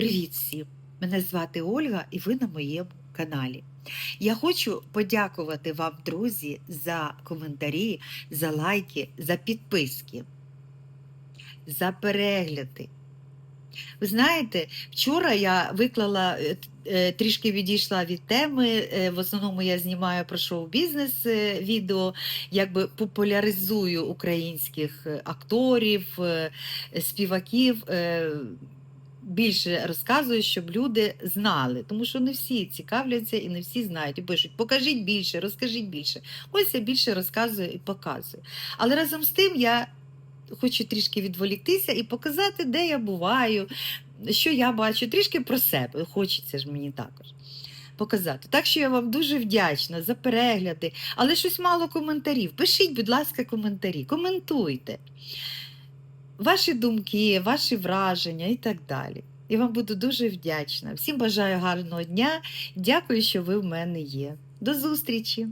Привіт всім! Мене звати Ольга і ви на моєму каналі. Я хочу подякувати вам, друзі, за коментарі, за лайки, за підписки, за перегляди. Ви знаєте, вчора я виклала, е, е, трішки відійшла від теми. е, В основному я знімаю про шоу-бізнес відео, якби популяризую українських акторів, співаків. Більше розказую, щоб люди знали, тому що не всі цікавляться і не всі знають. І пишуть, покажіть більше, розкажіть більше. Ось я більше розказую і показую. Але разом з тим я хочу трішки відволіктися і показати, де я буваю, що я бачу, трішки про себе. Хочеться ж мені також показати. Так що я вам дуже вдячна за перегляди, але щось мало коментарів. Пишіть, будь ласка, коментарі, коментуйте ваші думки, ваші враження і так далі. Я вам буду дуже вдячна. Всім бажаю гарного дня. Дякую, що ви в мене є. До зустрічі!